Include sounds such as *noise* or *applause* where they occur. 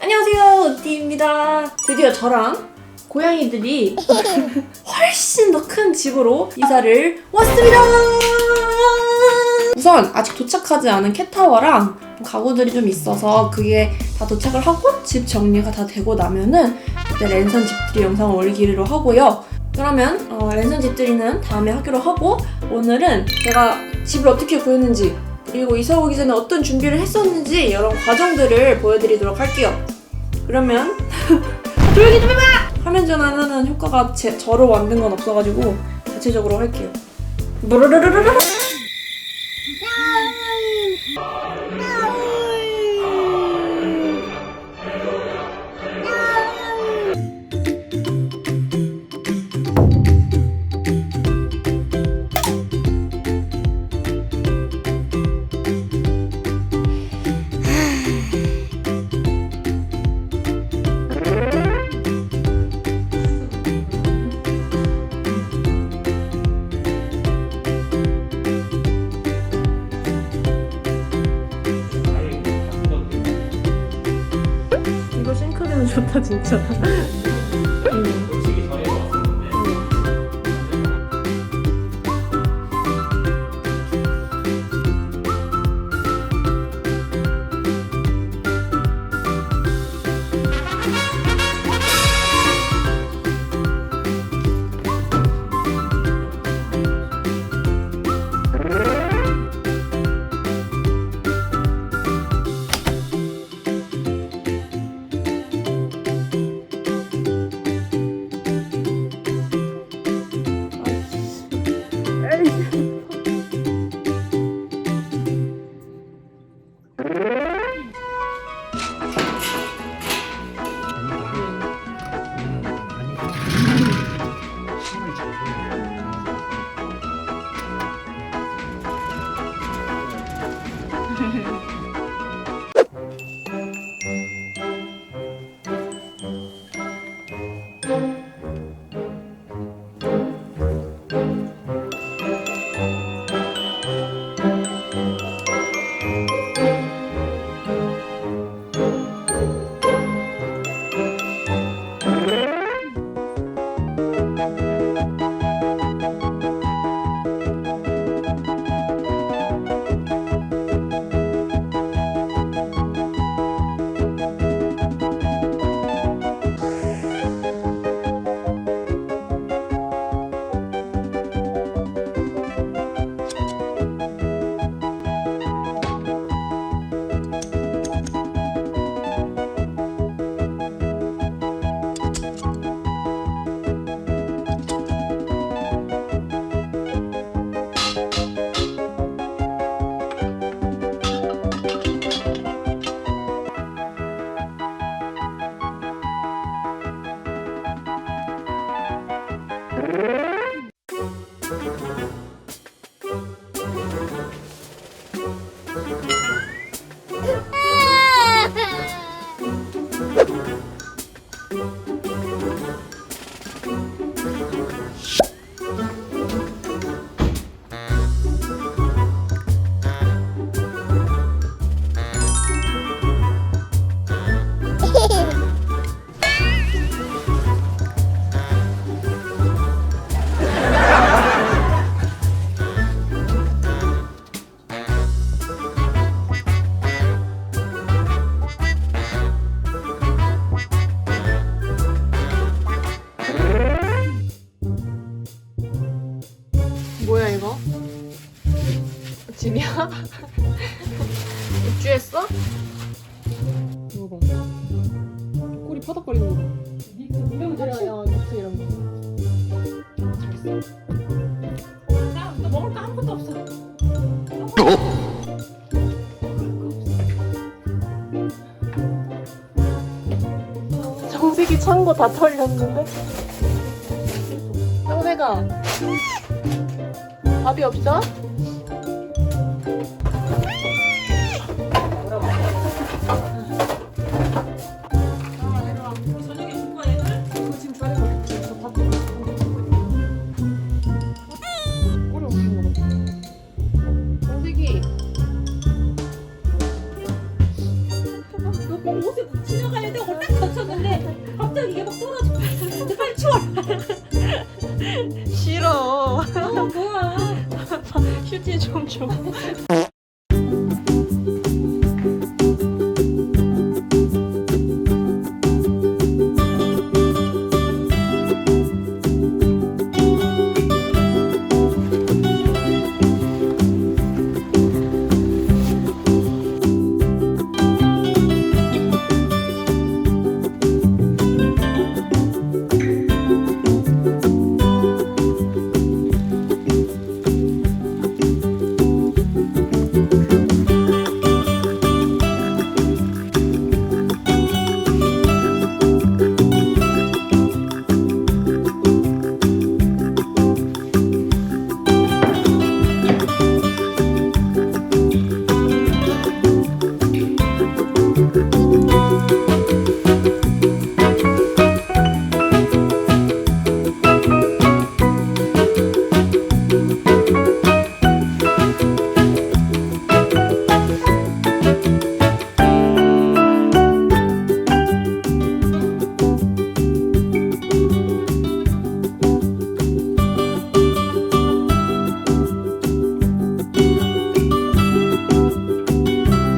안녕하세요, 은띠입니다. 드디어 저랑 고양이들이 *laughs* 훨씬 더 큰 집으로 이사를 왔습니다. 우선 아직 도착하지 않은 캣타워랑 가구들이 좀 있어서 그게 다 도착을 하고 집 정리가 다 되고 나면은 그때 랜선 집들이 영상을 올리기로 하고요. 그러면 어, 랜선 집들이는 다음에 하기로 하고 오늘은 제가 집을 어떻게 구했는지 그리고 이사 오기 전에 어떤 준비를 했었는지 이런 과정들을 보여드리도록 할게요. 그러면 *laughs* 조용히 좀 해봐! 화면 전환하는 효과가 제, 저로 만든 건 없어가지고 자체적으로 할게요. 무르르르르르 좋다 진짜. 뭐야 입주했어? 이거 봐. 꼬리 파닥거리는 거 봐. 이런 거, 야, 니트 이런 거. 잘했어. 나 먹을 거 아무것도 없어. 정색이 창고 다 털렸는데? 정색아 밥이 없어? 치워. 싫어. 어 뭐야. *laughs* 휴지 좀 줘.